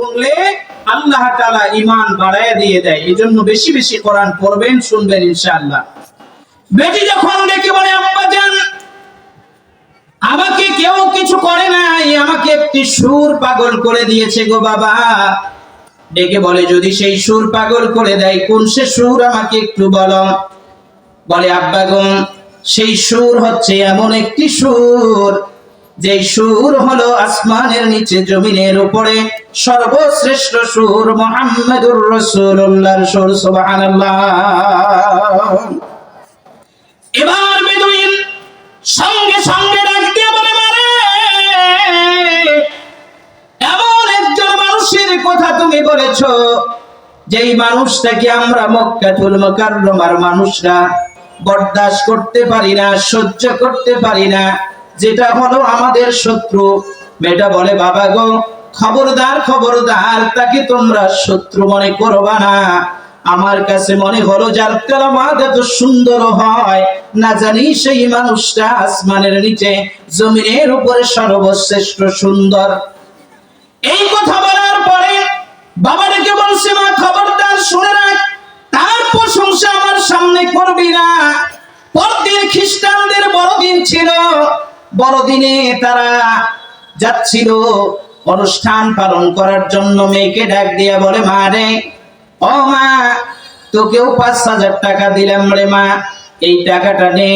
শুনলে আল্লাহ তাআলা ঈমান বাড়ায় দিয়ে দেয়। এজন্য বেশি বেশি কোরআন পড়বেন, শুনবেন ইনশাআল্লাহ। বেটি যখন ডেকে বলে, আব্বা জান আমাকে কেউ কিছু করে নাই, আমাকে একটি সুর পাগল করে দিয়েছে গো বাবা। ডেকে বলে, যদি সেই সুর পাগল করে দেয়, কোন সে সুর আমাকে একটু বলো? বলে, আব্বা গো, সেই সুর হচ্ছে এমন একটি সুর যে সুর হলো আসমানের নিচে জমিনের উপরে। সর্বশ্রেষ্ঠ সুর মোহাম্মদুর রসুল্লাহর সুর, সুবহানাল্লাহ। এবার বেদুইন সঙ্গে সঙ্গে ডাক দিয়ে বলে, মারে, এমন একজন মানুষের কথা তুমি বলেছ, যেই মানুষটাকে আমরা মক্কাতুল মুকাররমার মানুষরা বরদাস্ত করতে পারি না, সহ্য করতে পারি না, যেটা হলো আমাদের শত্রু। মেয়েটা বলে, বাবা গো খবরদার খবরদার, তাকে তোমরা শত্রু মনে করবা না। আমার কাছে মনে হলো যার তেলামাত এত সুন্দর হয়, না জানি সেই মানুষটা আসমানের নিচে, জমিনের উপরে সর্বশ্রেষ্ঠ সুন্দর। এই কথা বলার পরে বাবা রেখে বলছে, মা, খবরদার শুনে রাখ, তার প্রশংসা আমার সামনে করবি না। পরদিন খ্রিস্টানদের বড়দিন ছিল, বড়দিনে তারা যাচ্ছিল অনুষ্ঠান পালন করার জন্য মেয়েকে ডাক দিয়া বলে, মা রে, ও মা, তোকেও পাঁচ হাজার টাকা দিলাম রে মা। এই টাকাটা নে।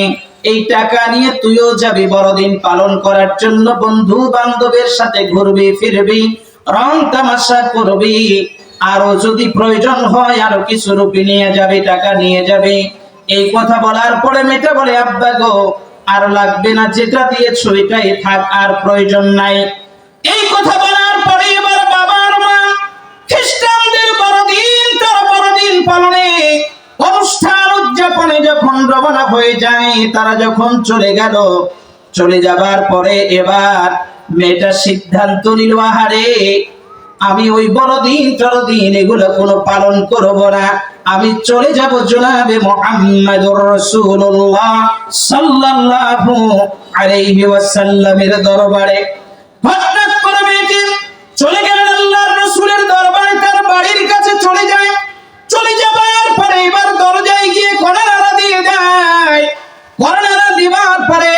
এই টাকা নিয়ে তুইও যাবি বড়দিন পালন করার জন্য। বন্ধু বান্ধবের সাথে ঘুরবি, ফিরবি, রং তামাশা করবি। আরও যদি প্রয়োজন হয়, আরও কিছু রুপি নিয়ে যাবি, টাকা নিয়ে যাবি। এই কথা বলার পরে মেয়েটা বলে, আব্বা গো, আর লাগবে না, যেটা দিয়েছ এটাই থাক, আর প্রয়োজন নাই। এই কথা বলার পরে এবার বাবার মা খ্রিস্টানদের বড়দিন তার বড়দিন পালনে অনুষ্ঠান উদযাপনে যখন রওনা হয়ে যায়, তারা যখন চলে গেল, চলে যাবার পরে এবার মেয়েটা সিদ্ধান্ত নিল, আহারে, আমি ওই বড়দিন টরদিন এগুলো কোনো পালন করব না। আমি চলে যাব জনাবে মুহাম্মদুর রাসূলুল্লাহ সাল্লাল্লাহু আলাইহি ওয়াসাল্লামের দরবারে। চলে গেলেন আল্লাহর রাসূলের তার বাড়ির কাছে চলে যায়। চলে পরে এবার দরজায় গিয়ে দিয়ে দিবার পরে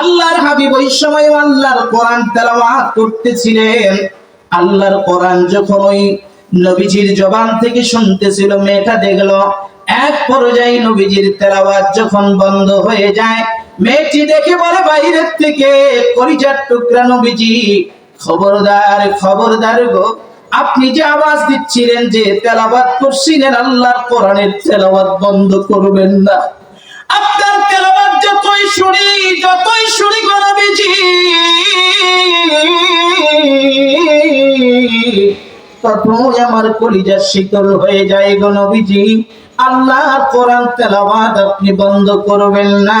আল্লাহর হাবিব ওই সময় আল্লাহর কোরআন তেলাওয়াত করতেছিলেন। আল্লাহর কোরআন যখন ওই নবীজির জবান থেকে শুনতেছিল, মেয়েটা দেখল, এক পর্যায়ে নবীজির তেলাওয়াত যখন বন্ধ হয়ে যায়, মেয়েটি দেখে বলে, বাইরের থেকে কলিজার টুকরা নবীজি খবরদার খবরদার গো। আপনি যে আওয়াজ দিচ্ছিলেন যে তেলাওয়াত করছিলেন, আল্লাহর কোরআনের তেলাবাদ বন্ধ করবেন না। আপনার তেলাবাদ যতই শুনি যতই শুনি গো নবীজি, ততই আমার কলিজা শীতল হয়ে যায় গো নবীজি। আল্লাহর কোরআন তেলাবাদ আপনি বন্ধ করবেন না।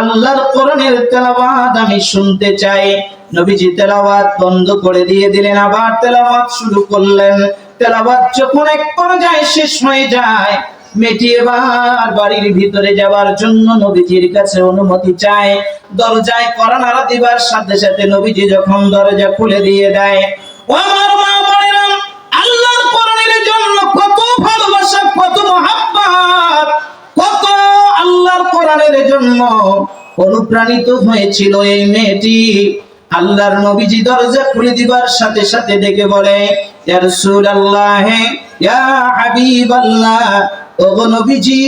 আল্লাহর কোরআনের তেলাবাদ আমি শুনতে চাই। নবীজি তেলাওয়াত বন্ধ করে দিয়ে দিলেন, আবার তেলাওয়াত শুরু করলেন। তেলাওয়াত যখন এক পর্যায়ে শেষ হয়ে যায়, মেয়েটি এবার বাড়ির ভিতরে যাওয়ার জন্য নবীজির কাছে অনুমতি চায়। দরজায় করা নাড়া দিবার সাথে সাথে নবীজি যখন দরজা খুলে দিয়ে দেয়, ও আমার মা বোনেরা, আল্লাহর কোরআনের জন্য কত ভালোবাসা, কত মহাব্বত, কত আল্লাহর কোরআনের জন্য অনুপ্রাণিত হয়েছিল এই মেয়েটি। আল্লাহর নবীজি দরজা খুলে দিবার সাথে সাথে ডেকে বলে, ইয়া রাসূলুল্লাহ, ইয়া হাবিবাল্লাহ গো নবীজি,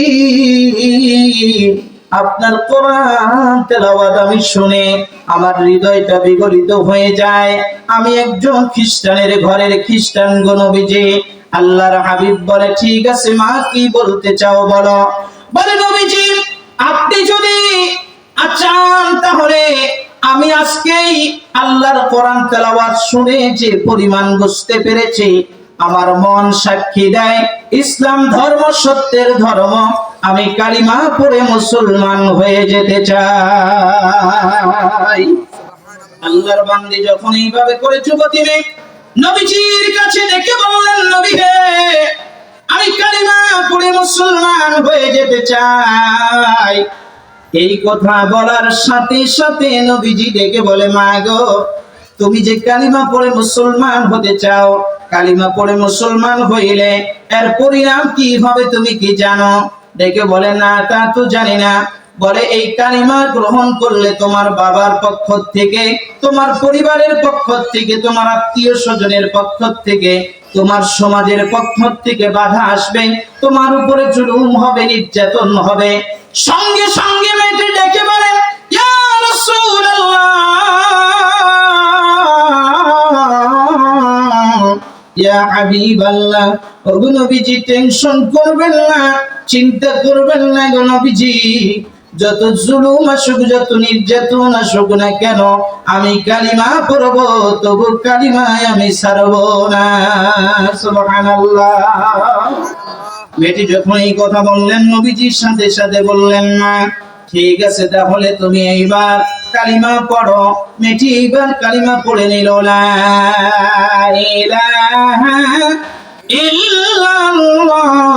আপনার কোরআন তেলাওয়াত আমি শুনে আমার হৃদয়টা বিগলিত হয়ে যায়। আমি একজন খ্রিস্টানের ঘরের খ্রিস্টান গো নবীজি। আল্লাহর হাবিব বলে, ঠিক আছে মা, কি বলতে চাও বলো? বলে, নবীজি, আপনি যদি আচান তাহলে আমি আজকেই আল্লাহর কোরআন তেলাওয়াত শুনে যে পরিমাণ বুঝতে পেরেছি, আমার মন সাক্ষী দেয়, ইসলাম ধর্ম সত্যের ধর্ম, আমি কালিমা পড়ে মুসলমান হয়ে যেতে চাই। আল্লাহর বান্দি যখন এইভাবে করে যুবতী মেয়ে নবীজির কাছে ডেকে বললেন, নবী হে, আমি কালিমা পড়ে মুসলমান হয়ে যেতে চাই। এই কথা বলার সাথে সাথে নবীজি ডেকে বলে, মা গো, তুমি যে কালিমা পড়ে মুসলমান হতে চাও, কালিমা পড়ে মুসলমান হইলে এর পরিণাম কি হবে তুমি কি জানো? ডেকে বলে, না, তা তো জানি না। বলে, এই কালিমা গ্রহণ করলে তোমার বাবার পক্ষ থেকে, তোমার পরিবারের পক্ষ থেকে, তোমার আত্মীয় স্বজনের পক্ষ থেকে, তোমার সমাজের পক্ষ থেকে বাধা আসবে, তোমার উপরে জুলুম হবে, নির্যাতন হবে। সঙ্গে সঙ্গে ইয়া হাবিবাল্লাহ, ওগো নবীজি টেনশন করবেন না, চিন্তা করবেন না গো নবীজি। যত জুলুম আসুক, যত নির্যাতন আসুক না কেন, আমি কালিমা পড়ব, তবু কালিমায় আমি সারব না। সুবহানাল্লাহ। মেয়েটি যখন এই কথা বললেন, নবীজির সাথে সাথে বললেন না ঠিক আছে, তাহলে তুমি এইবার কালিমা পড়ো, মেয়েটি এইবার কালিমা পড়ে নিল ইল্লাল্লাহু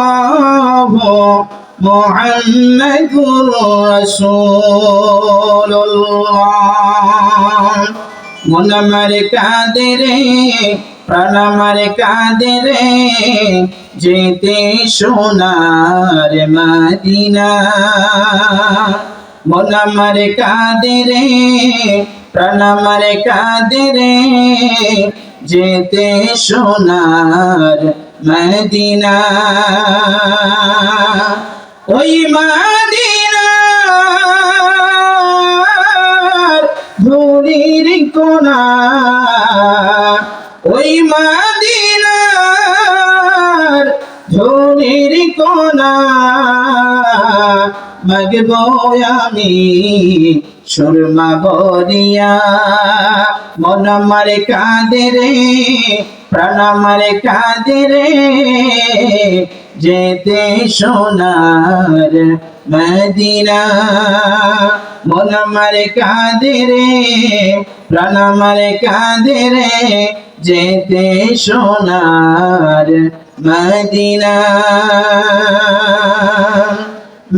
মুহাম্মাদুর রাসূলুল্লাহ। মন আমারে কাঁদে রে, প্রাণ আমারে কাঁদে রে, যেতে সোনার মাদিনা। মন কাদের কাঁদে রে প্রাণ আমারে রে। যেতে সোনার মদিনা ওই মদিনার মাগব আমি, সুরমা বরিয়া মন মারে কাঁদে রে, প্রাণ মারে কাঁদে রে যেতে সোনার মদিনা। মন মারে কাঁদে রে, প্রাণ মারে কাঁদে রে যেতে সোনার মদিনা।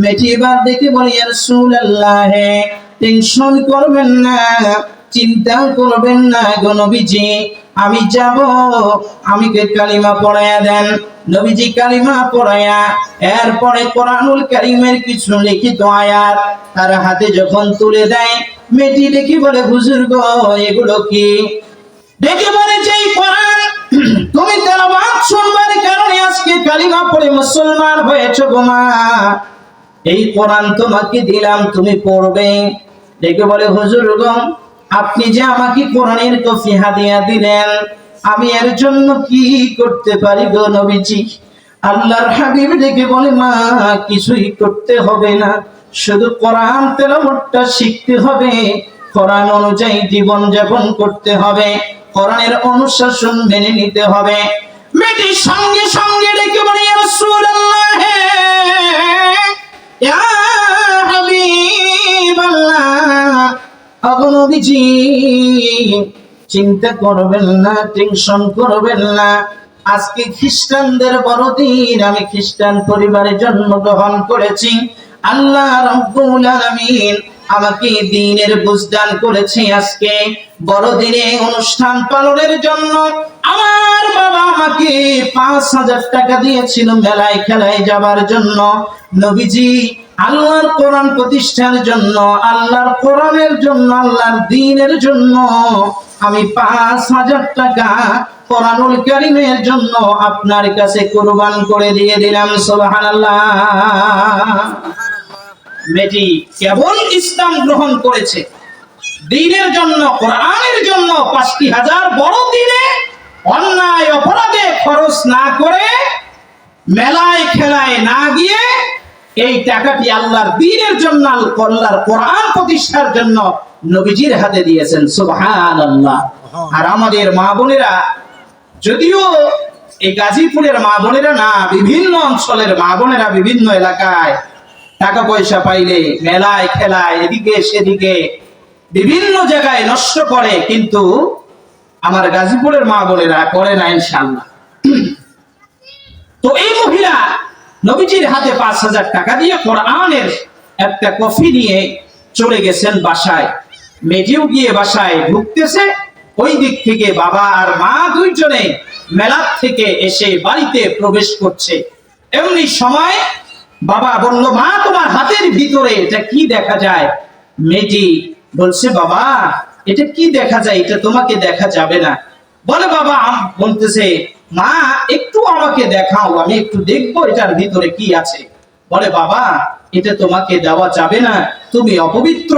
মেটিবার দেখে বলি রাসূলুল্লাহ, টেনশন করবেন না, চিন্তা করবেন না গো নবীজি। আমি যাব, আমি কে কালিমা পড়ায়া দেন? নবীজি কালিমা পড়ায়া, এরপরে কোরআনুল কারিমের কিছু লিখিত আয়াত তার হাতে যখন তুলে দেয় মেয়েটি দেখি বলে, হুজুর গো, এগুলো কি? দেখে বলে যে কোরআন, তুমি তেলাওয়াত শুনবার কারণে আজকে কালিমা পড়ে মুসলমান হয়েছো গো মা। এই কোরআন তোমাকে দিলাম, তুমি পড়বে। দেখে বলে, হুজুর আপনি যে আমাকে কোরআনের কফি হাদিয়া দিলেন, আমি এর জন্য কি করতে পারি গো নবীজি? আল্লাহর হাবিব দেখে বলে, মা, কিছুই করতে হবে না। শুধু কোরআন তেলাওয়াতটা শিখতে হবে। কোরআন অনুযায়ী জীবন যাপন করতে হবে। কোরআনের অনুশাসন মেনে নিতে হবে। মেয়েটির সঙ্গে সঙ্গে ডেকে বলে চিন্তা করবেন না, টেনশন করবেন না। আজকে খ্রিস্টানদের বড়দিন, আমি খ্রিস্টান পরিবারে জন্মগ্রহণ করেছি। আল্লাহ রব্বুল আলামিন আমাকে দিনের বুঝদান করেছে আজকে। বড়দিনে অনুষ্ঠান পালনের জন্য আমার বাবা আমাকে পাঁচ হাজার টাকা দিয়েছিল মেলায় খেলায় যাবার জন্য। নবীজি আল্লাহর কোরআন প্রতিষ্ঠার জন্য, আল্লাহর কোরআনের জন্য, আল্লাহর দিনের জন্য আমি পাঁচ হাজার টাকা কোরআনুল কারিমের জন্য আপনার কাছে কোরবান করে দিয়ে দিলাম, সুবহানাল্লাহ। মেয়েটি কেবল ইসলাম গ্রহণ করেছে। দিনের জন্য কোরআনের জন্য পাঁচটি হাজার বড় দিনে অন্যায় অপরাধে খরচ না করে মেলায় খেলায় না গিয়ে এই টাকাটি আল্লাহর দিনের জন্য আল্লাহর কোরআন প্রতিষ্ঠার জন্য নবীজির হাতে দিয়েছেন। সুবহান আল্লাহ আর আমাদের মা বোনেরা যদিও এই গাজীপুরের মা বোনেরা না বিভিন্ন অঞ্চলের মা বোনেরা বিভিন্ন এলাকায় টাকা পয়সা পাইলে মেলায়, খেলায়, এদিকে, সেদিকে, বিভিন্ন জায়গায় নষ্ট করে, কিন্তু আমার গাজীপুরের মা বোনেরা করে না ইনশাল্লাহ তো এই মহিলা নবীজির হাতে পাঁচ হাজার টাকা দিয়ে কোরআনের একটা কফি নিয়ে চলে গেছেন বাসায়। মেজেও গিয়ে বাসায় ঢুকতেছে, ওই দিক থেকে বাবা আর মা দুইজনে মেলার থেকে এসে বাড়িতে প্রবেশ করছে। এমনি সময় বাবা বলল, মা, তোমার হাতের ভিতরে এটা কি দেখা যায়? মেয়েটি বলছে, বাবা, এটা কি দেখা যায়? এটা তোমাকে দেখা যাবে না। বলে, বাবা, বলতেছে, মা, একটু আমাকে দেখাও, আমি একটু দেখব এটার ভিতরে কি আছে। বলে, বাবা, এটা তোমাকে দেওয়া যাবে না। তুমি অপবিত্র।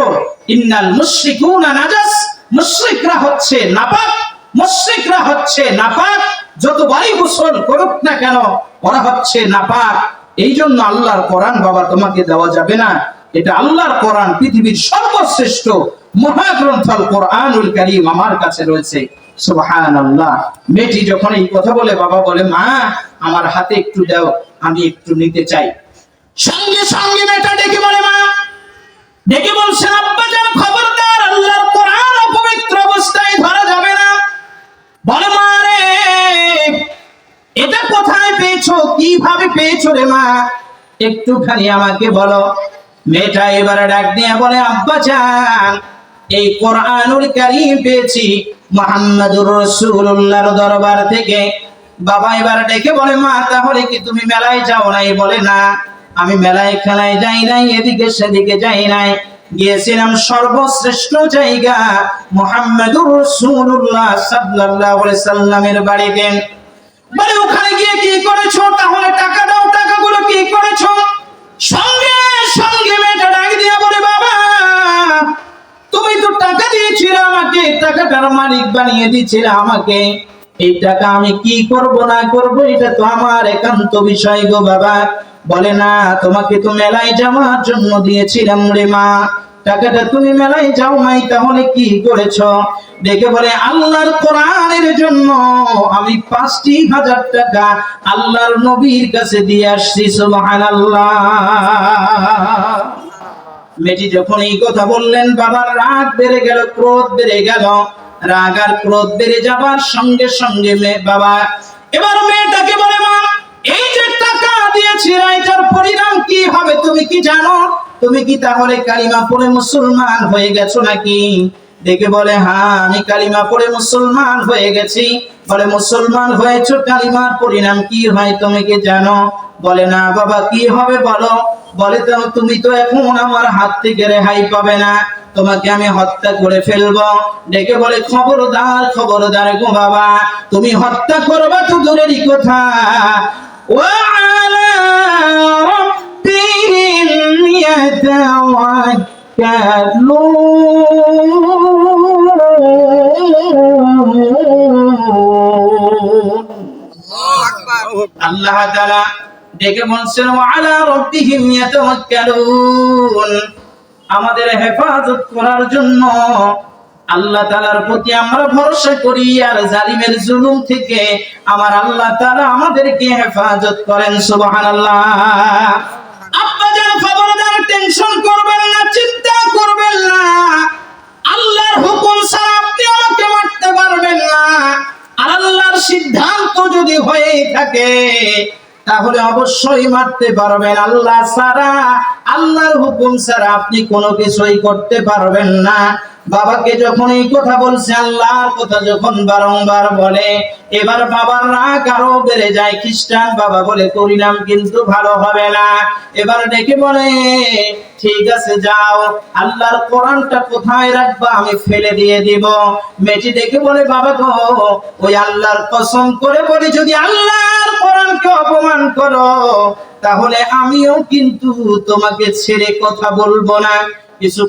ইন্নাল মুশরিকুনা নাজাস। মুশরিকরা হচ্ছে নাপাক। মুশরিকরা হচ্ছে নাপাক। যতবারই গোসল করুক না কেন, ওরা হচ্ছে নাপাক। এই জন্য আল্লাহর কোরআন বাবা তোমাকে দেওয়া যাবে না। এটা আল্লাহর কোরআন, পৃথিবীর সর্বশ্রেষ্ঠ মহাগ্রন্থ কোরআনুল কারীম আমার কাছে রয়েছে। সুবহানাল্লাহ। মেয়েটি যখন এই কথা বলে, বাবা বলে, মা, আমার হাতে একটু দাও, আমি একটু নিতে চাই। সঙ্গে সঙ্গে মেয়েটা ডেকে বলে, মা, ডেকে বলছেন, আব্বা খবরদার, আল্লাহর কোরআন অপবিত্র অবস্থায় ধরা যাবে না বলে মা রে এটা কোথায় পেয়েছ? কীভাবে পেয়েছ রে মা? একটুখানি আমাকে বলো। মেয়েটা এবারে ডাক দিয়ে বলে, আব্বা চান এই কোরআনুল কারীম পেয়েছি মুহাম্মাদুর রাসূলুল্লাহর দরবার থেকে। বাবা এবার ডেকে বলে, মা, তাহলে কি তুমি মেলায় যাও নাই? বলে, না, আমি মেলায় খেলায় যাই নাই, এদিকে সেদিকে যাই নাই। গিয়েছিলাম সর্বশ্রেষ্ঠ জায়গা মুহাম্মাদুর রাসূলুল্লাহ সাল্লাল্লাহু আলাইহি সাল্লামের বাড়িতে। বলে ওখানে গিয়ে কি করেছ? তাহলে টাকা দাও কি করেছ? সঙ্গে সঙ্গে মেয়েটা দিয়ে বলে, বাবা, তুমি তো টাকা দিয়েছিলে আমাকে, টাকাটার মালিক বানিয়ে দিয়েছিলে আমাকে। এই টাকা আমি কি করব, না করব, এটা তো আমার একান্ত বিষয় গো বাবা। বলে, না, তোমাকে তো মেলায় যাওয়ার জন্য দিয়েছিলাম রে মা। টাকাটা তুমি মেলায় যাও নাই, তাহলে কি করেছ? দেখে বলে, আল্লাহর কোরআনের জন্য আমি পাঁচটি হাজার টাকা আল্লাহর নবীর কাছে দিয়ে আসছি, সুবহানাল্লাহ। মেয়েটি যখন এই কথা বললেন, বাবার রাগ বেড়ে গেল, ক্রোধ বেড়ে গেল। রাগ আর ক্রোধ বেড়ে যাবার সঙ্গে সঙ্গে মেয়ে, বাবা, এবার মেয়েটাকে বলে, মা, এই যে টাকা দিয়েছি এটার পরিণাম কি হবে তুমি কি জানো? তুমি কি তাহলে কালিমা পড়ে মুসলমান হয়ে গেছো নাকি? দেখে বলে হ্যাঁ আমি কালিমা পড়ে মুসলমান হয়ে গেছি। বলে, মুসলমান হয়েছ, কালিমার পরিণাম কি হয় তুমি কি জানো? বলে, না বাবা, কি হবে বলো? বলে, তো তুমি তো এখন আমার হাত থেকে রেহাই পাবে না। তোমাকে আমি হত্যা করে ফেলব। ডেকে বলে, খবরদার খবরদার গো বাবা, তুমি হত্যা করবা তো দূরেরই কথা। আলা গেল আল্লাহ ডেকে বলছেন আলা রব্বিহিম ইয়াতাওয়াক্কালুন। আমাদের হেফাজত করার জন্য আল্লাহ তালার প্রতি আমরা ভরসা করি, আর জালিমের জুলুম থেকে আমার আল্লাহ তালা আমাদেরকে হেফাজত করেন সুবাহ আল্লাহ আব্বা খবরদার, টেনশন করবেন না, চিন্তা করবেন আল্লাহর হুকুম সিদ্ধান্ত যদি থাকে, তাহলে অবশ্যই মারতে পারবেন। আল্লাহ ছাড়া, আল্লাহর হুকুম সারা আপনি কোনো কিছুই করতে পারবেন না। বাবাকে যখন এই কথা বলছে, আল্লাহর কথা যখন বারংবার বলে, এবার বাবার রাগ আরও বেড়ে যায়। খ্রিস্টান বাবা বলে, পরিণাম কিন্তু ভালো হবে না। এবার ডেকে বলে, ঠিক আছে, যাও। আল্লাহর কোরআনটা কোথায় রাখবা? আমি ফেলে দিয়ে দিব। মেয়েটি ডেকে বলে, বাবা গো, ওই আল্লাহর কসম করে বলি, যদি আল্লাহর কোরআনকে অপমান করো, তাহলে আমিও কিন্তু তোমাকে ছেড়ে কথা বলব না। কিছু